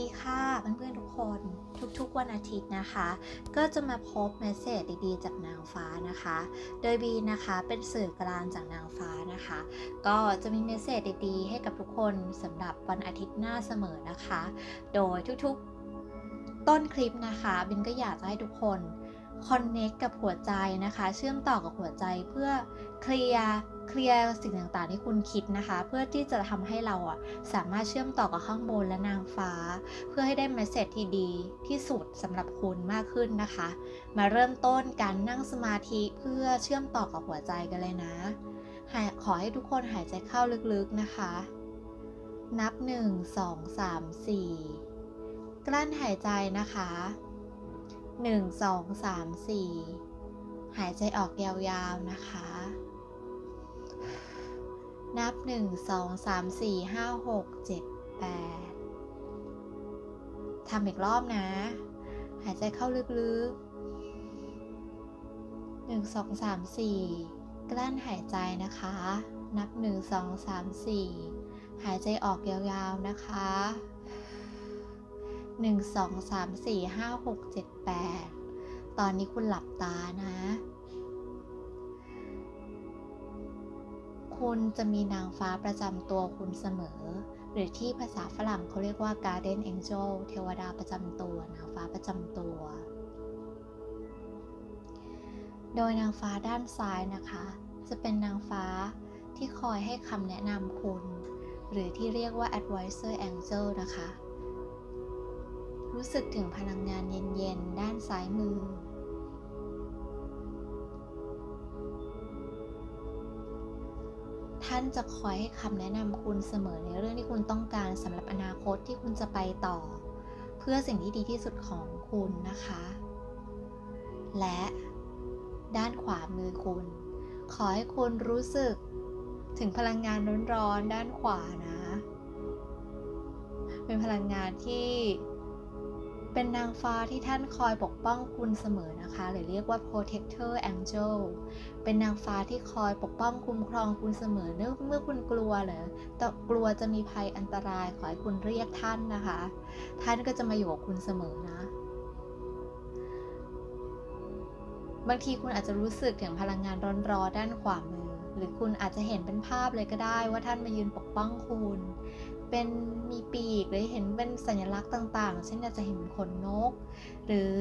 ดีค่ะเพื่อนๆทุกคนทุกๆวันอาทิตย์นะคะ ก็จะมาพบเมสเซจดีๆ จากนางฟ้านะคะ โดยบีนะคะเป็นสื่อกลางจากนางฟ้านะคะ ก็จะมีเมสเซจดีๆ ให้กับทุกคนสำหรับวันอาทิตย์หน้าเสมอนะคะ โดยทุกๆต้นคลิปนะคะบินก็อยากจะให้ทุกคนคอนเน็กกับหัวใจนะคะ เชื่อมต่อกับหัวใจเพื่อเคลียร์ เคลียร์สิ่งต่างๆที่คุณคิดนะคะ เพื่อที่จะทำให้เราอะสามารถเชื่อมต่อกับข้างบนและนางฟ้า เพื่อให้ได้เมสเซจที่ดีที่สุดสำหรับคุณมากขึ้นนะคะ มาเริ่มต้นการนั่งสมาธิเพื่อเชื่อมต่อกับหัวใจกันเลยนะขอให้ทุกคนหายใจเข้าลึกๆนะคะ นับ 1 2 3 4 กลั้นหายใจนะคะ 1 2 3 4 หายใจออกยาวๆนะคะ นับ1 2 3 4 5 6 7 8ทำอีกรอบนะ หายใจเข้าลึกๆ1 2 3 4กลั้นหายใจนะคะ นับ1 2 3 4หายใจออกยาวๆนะคะ1 2 3 4 5 6 7 8ตอนนี้คุณหลับตานะ คุณจะมีนางฟ้าประจำตัวคุณเสมอ หรือที่ภาษาฝรั่งเขาเรียกว่า Garden Angel เทวดาประจำตัวนางฟ้าประจำตัว โดยนางฟ้าด้านซ้ายนะคะ จะเป็นนางฟ้าที่คอยให้คำแนะนำคุณ หรือที่เรียกว่า Advisor Angel นะคะ รู้สึกถึงพลังงานเย็นๆ ด้านซ้ายมือ ท่านจะคอยให้คำแนะนำคุณเสมอในเรื่องที่คุณต้องการสำหรับอนาคตที่คุณจะไปต่อ เพื่อสิ่งที่ดีที่สุดของคุณนะคะ และด้านขวามือคุณ ขอให้คุณรู้สึกถึงพลังงานร้อนๆด้านขวานะ เป็นพลังงานที่ เป็นนางฟ้าที่ท่านคอยปกป้องคุณเสมอนะคะ หรือเรียกว่า protector angel เป็นนางฟ้าที่คอยปกป้องคุ้มครองคุณเสมอเนื่อเมื่อคุณกลัวเหรอต่กลัวจะมีภัยอันตรายขอให้คุณเรียกท่านนะคะ ท่านก็จะมาอยู่กับคุณเสมอนะบางทีคุณอาจจะรู้สึกถึงพลังงานร้อนๆด้านขวามือ หรือคุณอาจจะเห็นเป็นภาพเลยก็ได้ว่าท่านมายืนปกป้องคุณ เป็นมีปีกหรือเห็นเป็นสัญลักษณ์ต่างๆ เช่นอาจจะเห็นขนนก หรือ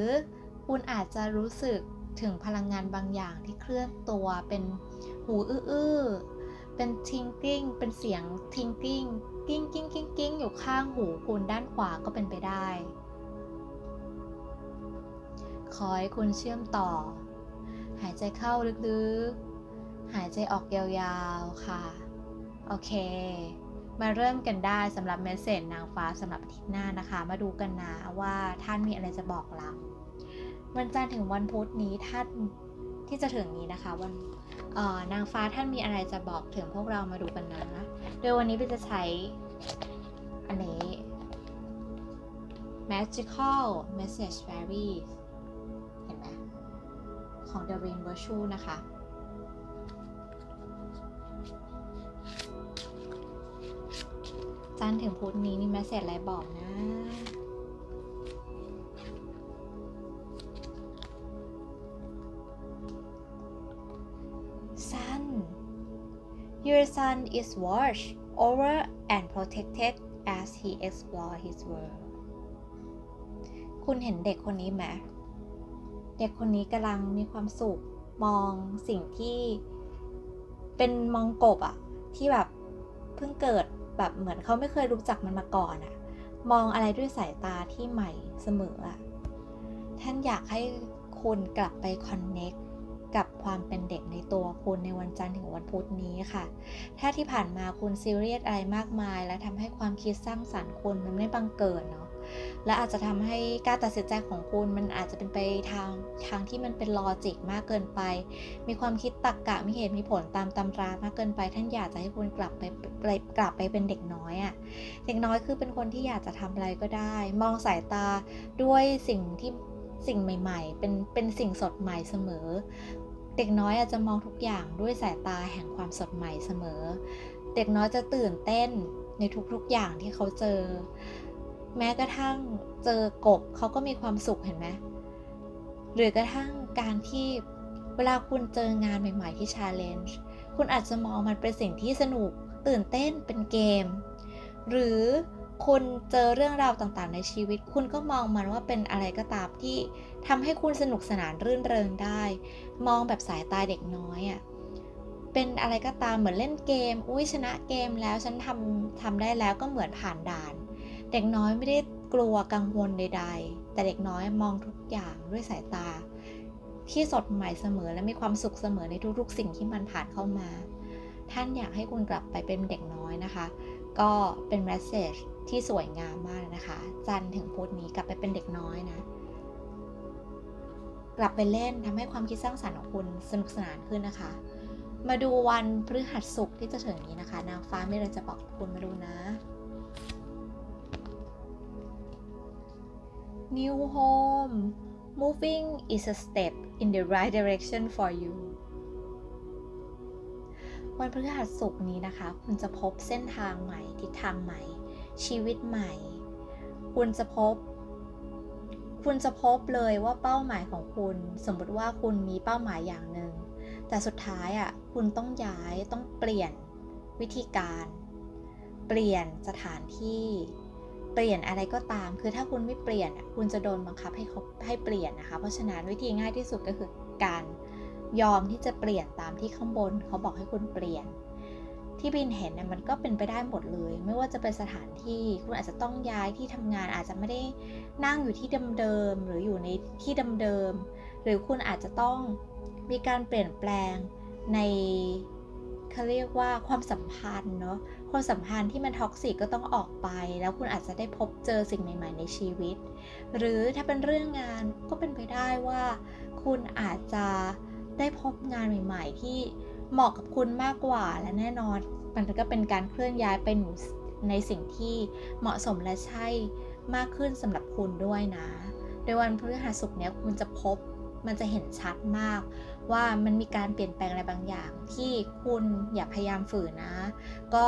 คุณอาจจะรู้สึกถึงพลังงานบางอย่างที่เคลื่อนตัวเป็นหูอื้อๆเป็นทิงกิ้งเป็นเสียงทิงกิ้งกิ้งกิ้งกิ้งกิ้งอยู่ข้างหูคุณด้านขวาก็เป็นไปได้ ขอให้คุณเชื่อมต่อ หายใจเข้าลึกๆ หายใจออกยาวๆค่ะ โอเค มาเริ่มกันได้สำหรับเมสเซจนางฟ้าสำหรับอาทิตย์หน้านะคะ มาดูกันนะว่าท่านมีอะไรจะบอกเราวันจันทร์ถึงวันพุธนี้ท่านที่จะถึงนี้นะคะวันนางฟ้าท่านมีอะไรจะบอกถึงพวกเรามาดูกันนะ โดยวันนี้พี่จะใช้อันนี้ magical message fairies เห็นไหมของ The Rain Virtue นะคะ จันถึงพุธนี้มีแมสเซจอะไรบอกนะ Sun Your son is watched over and protected as he explore his world คุณเห็นเด็กคนนี้ไหม เด็กคนนี้กำลังมีความสุข มองสิ่งที่เป็นมองกบอะที่แบบเพิ่งเกิด แบบเหมือนเขาไม่เคยรู้จักมันมาก่อนอะมองอะไรด้วยสายตาที่ใหม่เสมออะท่านอยากให้คุณกลับไปคอนเน็กกับความเป็นเด็กในตัวคุณในวันจันทร์ถึงวันพุธนี้ค่ะ ถ้าที่ผ่านมาคุณซีเรียสอะไรมากมาย และทำให้ความคิดสร้างสรรค์คุณมันไม่บังเกิดเนาะ และอาจจะทำให้การตัดสินใจของคุณมันอาจจะเป็นไปทางทางที่มันเป็นลอจิกมากเกินไป มีความคิดตรรกกะมีเหตุมีผลตามตำรามากเกินไป ท่านอยากจะให้คุณกลับไปกลับไปเป็นเด็กน้อยอะ่ะเด็กน้อยคือเป็นคนที่อยากจะทำอะไรก็ได้ มองสายตาด้วยสิ่งที่สิ่งใหม่ ๆ เป็นเป็นสิ่งสดใหม่เสมอ เด็กน้อยอาจจะมองทุกอย่างด้วยสายตาแห่งความสดใหม่เสมอ เด็กน้อยจะตื่นเต้นในทุกๆอย่างที่เขาเจอ แม้กระทั่งเจอกบเขาก็มีความสุขเห็นไหมหรือกระทั่งการที่เวลาคุณเจองานใหม่ ๆ ที่ challenge คุณอาจจะมองมันเป็นสิ่งที่สนุกตื่นเต้นเป็นเกม หรือคุณเจอเรื่องราวต่างๆ ในชีวิต คุณก็มองมันว่าเป็นอะไรก็ตามที่ทำให้คุณสนุกสนานรื่นเริงได้ มองแบบสายตาเด็กน้อยอะ่ะเป็นอะไรก็ตามเหมือนเล่นเกม อุ้ยชนะเกมแล้วฉันทำทำได้แล้วก็เหมือนผ่านด่าน เด็กน้อยไม่ได้กลัวกังวลใด ๆ แต่เด็กน้อยมองทุกอย่างด้วยสายตา ที่สดใหม่เสมอและมีความสุขเสมอในทุกๆ สิ่งที่มันผ่านเข้ามา ท่านอยากให้คุณกลับไปเป็นเด็กน้อยนะคะ ก็เป็นแมสเซจที่สวยงามมากนะคะ จันถึงพุธนี้กลับไปเป็นเด็กน้อยนะ กลับไปเล่นทำให้ความคิดสร้างสรรค์ของคุณสนุกสนานขึ้นนะคะ มาดูวันพฤหัสศุกร์ที่จะถึงนี้นะคะ นางฟ้าไม่เลยจะบอกคุณมาดูนะ New home moving is a step in the right direction for you วันพฤหัสศุกร์นี้นะคะ คุณจะพบเส้นทางใหม่ ทิศทางใหม่ ชีวิตใหม่ คุณจะพบ คุณจะพบเลยว่าเป้าหมายของคุณ สมมติว่าคุณมีเป้าหมายอย่างหนึ่ง แต่สุดท้ายอะ คุณต้องย้าย ต้องเปลี่ยนวิธีการ เปลี่ยนสถานที่ เปลี่ยนอะไรก็ตาม คือถ้าคุณไม่เปลี่ยนคุณจะโดนบังคับให้เขาให้เปลี่ยนนะคะ เพราะฉะนั้นวิธีง่ายที่สุดก็คือการยอมที่จะเปลี่ยนตามที่ข้างบน เขาบอกให้คุณเปลี่ยน ที่บินเห็นนะมันก็เป็นไปได้หมดเลย ไม่ว่าจะเป็นสถานที่ คุณอาจจะต้องย้ายที่ทำงานอาจจะไม่ได้นั่งอยู่ที่เดิมๆหรืออยู่ในที่เดิมๆหรือคุณอาจจะต้องมีการเปลี่ยนแปลงใน เขาเรียกว่าความสัมพันธ์เนาะความสัมพันธ์ที่มันท็อกซิกก็ต้องออกไป แล้วคุณอาจจะได้พบเจอสิ่งใหม่ ๆ ในชีวิต หรือถ้าเป็นเรื่องงานก็เป็นไปได้ว่า คุณอาจจะได้พบงานใหม่ ๆ ที่เหมาะกับคุณมากกว่าและแน่นอน มันก็เป็นการเคลื่อนย้ายไปในสิ่งที่เหมาะสมและใช่มากขึ้นสำหรับคุณด้วยนะ โดยวันพฤหัสศุกร์เนี้ยคุณจะพบมันจะเห็นชัดมาก ว่ามันมีการเปลี่ยนแปลงอะไรบางอย่าง ที่คุณอย่าพยายามฝืนนะ ก็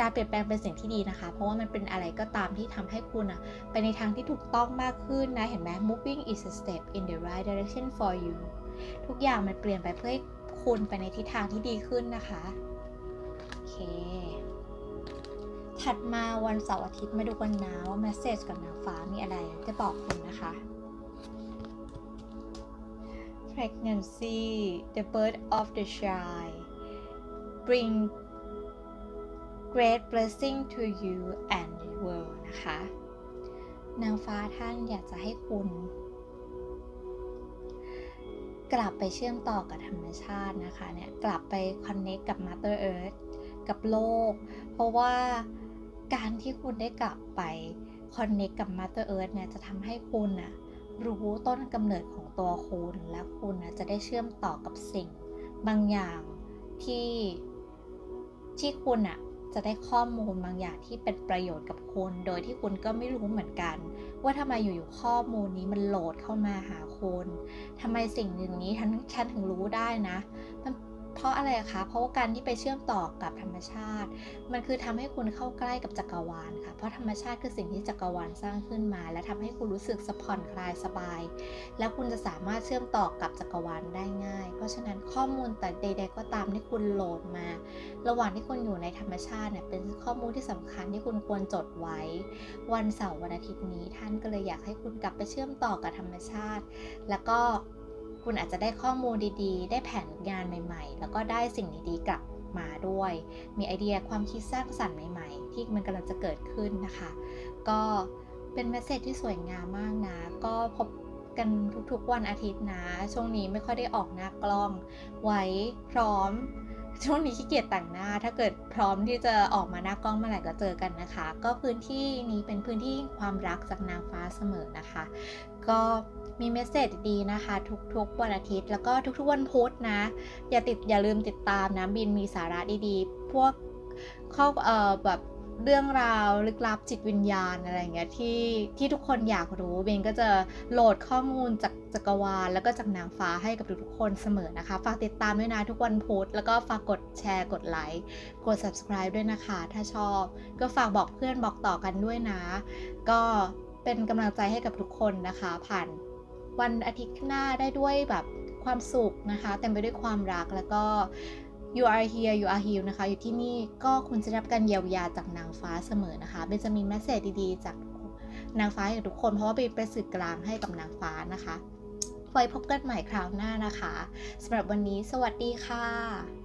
การเปลี่ยนแปลงเป็นสิ่งที่ดีนะคะ เพราะว่ามันเป็นอะไรก็ตามที่ทำให้คุณอะไปในทางที่ถูกต้องมากขึ้นนะ เห็นไหม moving is a step in the right direction for you ทุกอย่างมันเปลี่ยนไปเพื่อให้คุณไปในทิศทางที่ดีขึ้นนะคะ โอเค ถัดมาวันเสาร์อาทิตย์มาดูกันนะว่า m ม s เซจกับนางฟ้ามีอะไรจะบอกคุณนะคะ pregnancy the birth of the child bring great blessing to you and the world นะคะ นางฟ้าท่านอยากจะให้คุณ กลับไปเชื่อมต่อกับธรรมชาตินะคะเนี่ยกลับไปคอนเน c t กับ Mother Earth กับโลก เพราะว่าการที่คุณได้กลับไปคอนเน c t กับ Mother Earth เนี่ยจะทำให้คุณนะ รู้ต้นกำเนิดของตัวคุณและคุณนะจะได้เชื่อมต่อกับสิ่ง บางอย่างที่ที่คุณอะจะได้ข้อมูลบางอย่างที่เป็นประโยชน์กับคุณ โดยที่คุณก็ไม่รู้เหมือนกัน ว่าทำไมอยู่ๆข้อมูลนี้มันโหลดเข้ามาหาคุณทำไมสิ่งหนึ่งนี้ฉันฉันถึงรู้ได้นะ มัน เพราะอะไรคะ เพราะว่าการที่ไปเชื่อมต่อกับธรรมชาติ มันคือทำให้คุณเข้าใกล้กับจักรวาลค่ะ เพราะธรรมชาติคือสิ่งที่จักรวาลสร้างขึ้นมา และทำให้คุณรู้สึกสผ่อนคลายสบาย แล้วคุณจะสามารถเชื่อมต่อกับจักรวาลได้ง่าย เพราะฉะนั้นข้อมูลแต่ใด ๆ ก็ตามที่คุณโหลดมา ระหว่างที่คุณอยู่ในธรรมชาติเนี่ยเป็นข้อมูลที่สำคัญที่คุณควรจดไว้ วันเสาร์วันอาทิตย์นี้ ท่านก็เลยอยากให้คุณกลับไปเชื่อมต่อกับธรรมชาติ แล้วก็ คุณอาจจะได้ข้อมูลดีๆ ได้แผนงานใหม่ๆ แล้วก็ได้สิ่งดีๆกลับมาด้วย มีไอเดียความคิดสร้างสรรค์ใหม่ๆ ที่มันกำลังจะเกิดขึ้นนะคะ ก็เป็นเมสเซจที่สวยงามมากนะ ก็พบกันทุกๆวันอาทิตย์นะ ช่วงนี้ไม่ค่อยได้ออกหน้ากล้อง ไว้พร้อม ช่วงนี้ขี้เกียจแต่งหน้า ถ้าเกิดพร้อมที่จะออกมาหน้ากล้องเมื่อไหร่ก็เจอกันนะคะ ก็พื้นที่นี้เป็นพื้นที่ความรักจากนางฟ้าเสมอนะคะ ก็มีเมสเซจดีนะคะ ทุกๆ วันอาทิตย์ แล้วก็ทุกๆ วันพุธนะ อย่าติดอย่าลืมติดตามนะบินมีสาระดีๆ พวกข้อเอ่อแบบเรื่องราวลึกลับจิตวิญญาณอะไรเงี้ยที่ที่ทุกคนอยากรู้เบนก็จะโหลดข้อมูลจากจักรวาล แล้วก็จากนางฟ้าให้กับทุกๆคนเสมอนะคะ ฝากติดตามด้วยนะทุกวันพุธแล้วก็ฝากกดแชร์กดไลค์กด subscribe ด้วยนะคะ ถ้าชอบ ก็ฝากบอกเพื่อนบอกต่อกันด้วยนะ ก็ เป็นกำลังใจให้กับทุกคนนะคะ ผ่านวันอาทิตย์หน้าได้ด้วยแบบความสุขนะคะ เต็มไปด้วยความรักแล้วก็ you are here you are healed นะคะ อยู่ที่นี่ก็คุณจะได้รับการเยียวยาจากนางฟ้าเสมอนะคะเบนจะมีแมสเซจดีๆ จากนางฟ้าให้กับทุกคน เพราะว่าเป็นเป็นสื่อกลางให้กับนางฟ้านะคะ ไว้พบกันใหม่คราวหน้านะคะสำหรับวันนี้ สวัสดีค่ะ